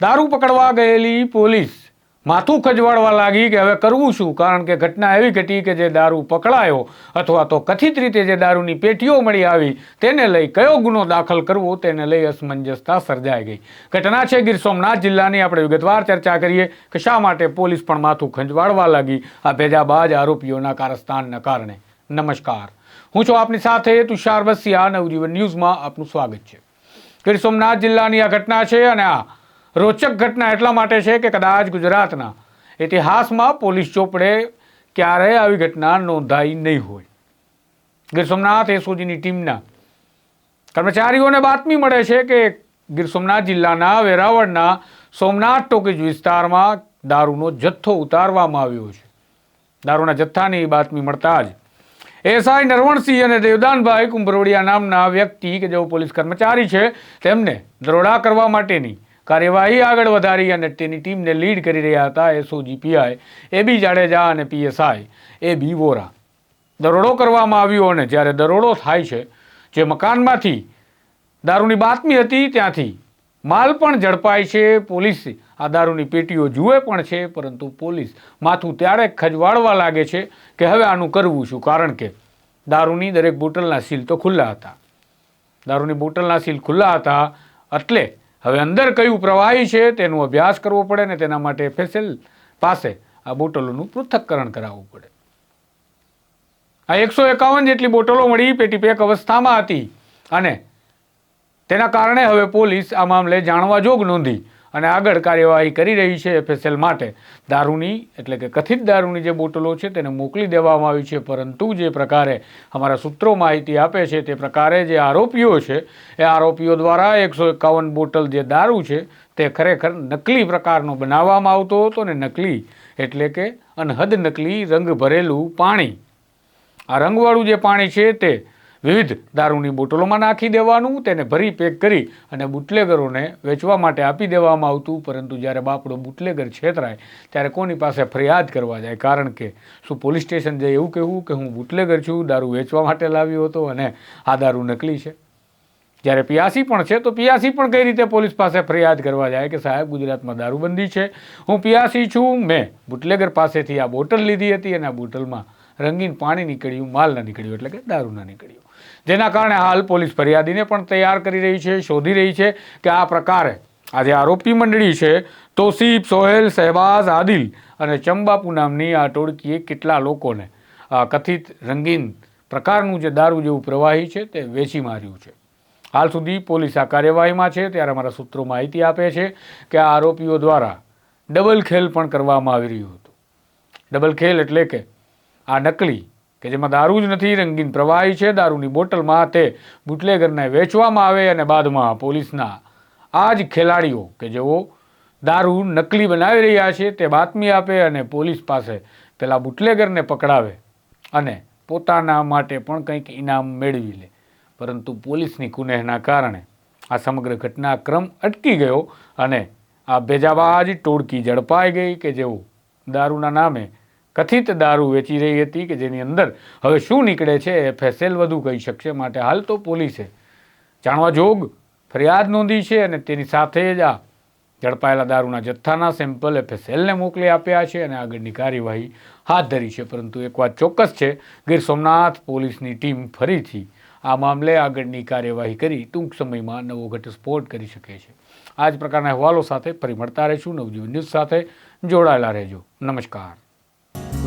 દારૂ પકડવા ગયેલી પોલીસ માથું ખજવાડવા લાગી કે હવે કરવું શું? કારણ કે ઘટના એવી ઘટી કે જે દારૂ પકડાયો અથવા તો કથિત રીતે જે દારૂની પેટીઓ મળી આવી તેને લઈ કયો ગુનો દાખલ કરવો તેને લઈ અસમંજસતા સર્જાઈ ગઈ. ઘટના છે ગીર સોમનાથ જિલ્લાની. આપણે વિગતવાર ચર્ચા કરીએ કે શા માટે પોલીસ પણ માથું ખંજવાળવા લાગી આ ભેજાબાજ આરોપીઓના કારસ્તાનના કારણે. નમસ્કાર. હું છું આપની સાથે તુષાર બસિયા નવજીવન ન્યૂઝમાં આપનું સ્વાગત છે. ગીર સોમનાથ જિલ્લાની આ ઘટના છે અને આ રોચક ઘટના એટલા માટે છે કે કદાચ ગુજરાતના ઇતિહાસમાં પોલીસ ચોપડે ક્યારેય આવી ઘટના નોંધાઈ નહીં હોય. ગીર સોમનાથ એસઓજીની ટીમના કર્મચારીઓને બાતમી મળે છે કે ગીર સોમનાથ જિલ્લાના વેરાવળના સોમનાથ ટોકીજ વિસ્તારમાં દારૂનો જથ્થો ઉતારવામાં આવ્યો છે. દારૂના જથ્થાની બાતમી મળતા જ એસઆઈ નરવણસિંહ અને દેવદાનભાઈ કુંભરોડિયા નામના વ્યક્તિ કે જેઓ પોલીસ કર્મચારી છે તેમને દરોડા કરવા માટેની કાર્યવાહી આગળ વધારી અને તેની ટીમને લીડ કરી રહ્યા હતા SOG PI A B Jadeja અને પીએસઆઈ, એ બી વોરા. દરોડો કરવામાં આવ્યો અને જ્યારે દરોડો થાય છે, જે મકાનમાંથી દારૂની બાતમી હતી ત્યાંથી માલ પણ ઝડપાય છે, પોલીસ આ દારૂની પેટીઓ જુએ પણ છે, પરંતુ પોલીસ માથું ત્યારે ખજવાળવા લાગે છે કે હવે આનું કરવું શું, કારણ કે દારૂની દરેક બોટલના સીલ તો ખુલ્લા હતા. દારૂની બોટલના સીલ ખુલ્લા હતા એટલે હવે અંદર કયું પ્રવાહી છે તેનો અભ્યાસ કરવો પડે ને તેના માટે એફએસએલ પાસે આ બોટલોનું પૃથ્થકરણ કરાવવું પડે. આ એકસો એકાવન જેટલી બોટલો મળી પેટી પેક અવસ્થામાં હતી અને તેના કારણે હવે પોલીસ આ મામલે જાણવા જોગ નોંધી અને આગળ કાર્યવાહી કરી રહી છે એફએસએલ માટે. દારૂની, એટલે કે કથિત દારૂની જે બોટલો છે તેને મોકલી દેવામાં આવી છે. પરંતુ જે પ્રકારે અમારા સૂત્રો માહિતી આપે છે તે પ્રકારે જે આરોપીઓ છે, એ આરોપીઓ દ્વારા એકસો એકાવન બોટલ જે દારૂ છે તે ખરેખર નકલી પ્રકારનો બનાવવામાં આવતો હતો ને નકલી એટલે કે અનહદ નકલી રંગ ભરેલું પાણી. આ રંગવાળું જે પાણી છે તે વિવિધ દારૂની બોટલોમાં નાખી દેવાનું, તેને ભરી પેક કરી અને બુટલેગરોને વેચવા માટે આપી દેવામાં આવતું. પરંતુ જ્યારે બાપડો બુટલેગર છેતરાય, ત્યારે કોની પાસે ફરિયાદ કરવા જાય? કારણ કે શું પોલીસ સ્ટેશન જાય એવું કહેવું કે હું બુટલેગર છું, દારૂ વેચવા માટે લાવ્યો હતો અને આ દારૂ નકલી છે? જ્યારે પિયાસી પણ છે, તો પિયાસી પણ કઈ રીતે પોલીસ પાસે ફરિયાદ કરવા જાય કે સાહેબ, ગુજરાતમાં દારૂબંધી છે? હું પિયાસી છું, મેં બુટલેગર પાસેથી આ બોટલ લીધી હતી અને આ બોટલમાં રંગીન પાણી નીકળ્યું, માલ ન નીકળ્યું, એટલે કે દારૂ ના નીકળ્યું. જેના કારણે હાલ પોલીસ ફરિયાદીને પણ તૈયાર કરી રહી છે, શોધી રહી છે કે આ પ્રકારે આજે આરોપી મંડળી છે, તોસીફ, સોહેલ, શહેબાઝ, આદિલ અને ચંબાપુ નામની આ ટોળકીએ કેટલા લોકોને કથિત રંગીન પ્રકારનું જે દારૂ જેવું પ્રવાહી છે તે વેચી માર્યું છે. હાલ સુધી પોલીસ આ કાર્યવાહીમાં છે, ત્યારે અમારા સૂત્રો માહિતી આપે છે કે આ આરોપીઓ દ્વારા ડબલ ખેલ પણ કરવામાં આવી રહ્યું હતું. ડબલ ખેલ એટલે કે આ નકલી કે જેમાં દારૂ જ નથી, રંગીન પ્રવાહી છે, દારૂની બોટલમાં તે બુટલેગરને વેચવામાં આવે અને બાદમાં પોલીસના આ જ ખેલાડીઓ કે જેઓ દારૂ નકલી બનાવી રહ્યા છે તે બાતમી આપે અને પોલીસ પાસે પેલા બુટલેગરને પકડાવે અને પોતાના માટે પણ કંઈક ઇનામ મેળવી લે. પરંતુ પોલીસની કુનેહના કારણે આ સમગ્ર ઘટનાક્રમ અટકી ગયો અને આ ભેજાબાજ ટોળકી ઝડપાઈ ગઈ કે જેઓ દારૂના નામે કથિત દારૂ વેચી રહી હતી કે જેની અંદર હવે શું નીકળે છે એ ફેસેલ વધુ કહી શકશે. માટે હાલ તો પોલીસે જાણવા જોગ ફરિયાદ નોંધી છે અને તેની સાથે જ આ ઝડપાયેલા દારૂના જથ્થાના સેમ્પલ એફએસએલને મોકલી આપ્યા છે અને આગળની કાર્યવાહી હાથ ધરી છે. પરંતુ એક વાત ચોક્કસ છે, ગીર સોમનાથ પોલીસની ટીમ ફરીથી આ મામલે આગળની કાર્યવાહી કરી ટૂંક સમયમાં નવો ઘટસ્ફોટ કરી શકે છે. આ જ પ્રકારના અહેવાલો સાથે ફરી મળતા રહીશું. નવજીવન ન્યૂઝ સાથે જોડાયેલા રહેજો. નમસ્કાર.